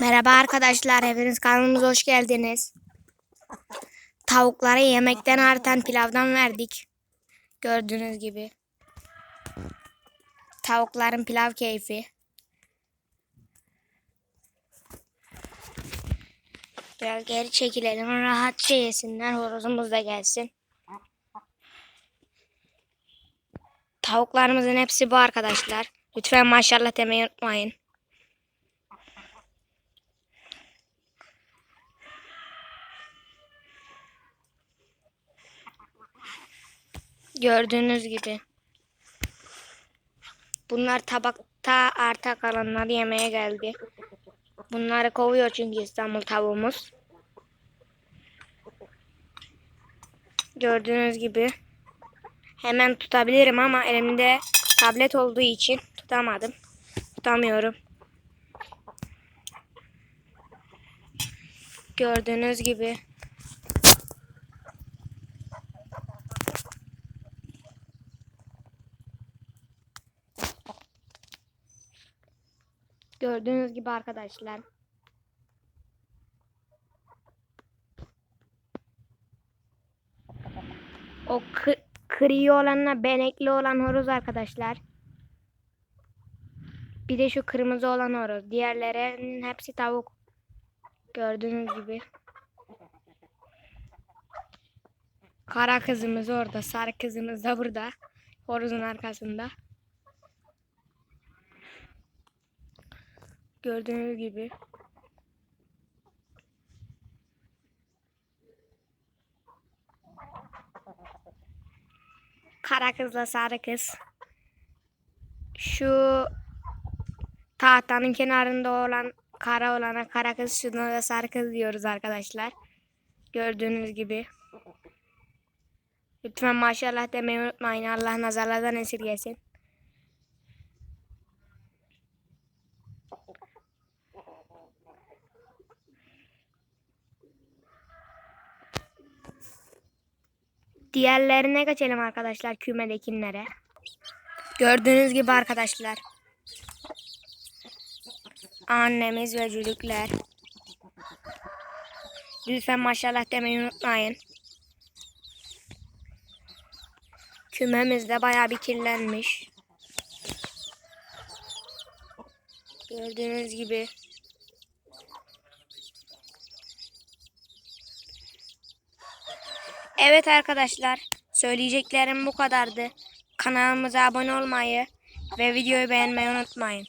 Merhaba arkadaşlar, hepiniz kanalımıza hoş geldiniz. Tavuklara yemekten artan pilavdan verdik. Gördüğünüz gibi. Tavukların pilav keyfi. Biraz geri çekilelim, rahatça yesinler, horozumuz da gelsin. Tavuklarımızın hepsi bu arkadaşlar. Lütfen maşallah demeyi unutmayın. Gördüğünüz gibi. Bunlar tabakta arta kalanları yemeye geldi. Bunları kovuyor çünkü İstanbul tavuğumuz. Gördüğünüz gibi. Hemen tutabilirim ama elimde tablet olduğu için tutamadım. Tutamıyorum. Gördüğünüz gibi. Gördüğünüz gibi arkadaşlar. O kırıyor olanla benekli olan horoz arkadaşlar. Bir de şu kırmızı olan horoz. Diğerlerinin hepsi tavuk. Gördüğünüz gibi. Kara kızımız orada. Sarı kızımız da burada. Horozun arkasında. Gördüğünüz gibi. Kara kızla sarı kız. Şu tahtanın kenarında olan kara olana kara kız şuna da sarı kız diyoruz arkadaşlar. Gördüğünüz gibi. Lütfen maşallah demeyi unutmayın. Allah nazarlardan esirgesin. Diğerlerine geçelim arkadaşlar kümedekilere. Gördüğünüz gibi arkadaşlar. Annemiz ve cülükler. Lütfen maşallah demeyi unutmayın. Kümemiz de bayağı bir kirlenmiş. Gördüğünüz gibi. Evet arkadaşlar, söyleyeceklerim bu kadardı. Kanalımıza abone olmayı ve videoyu beğenmeyi unutmayın.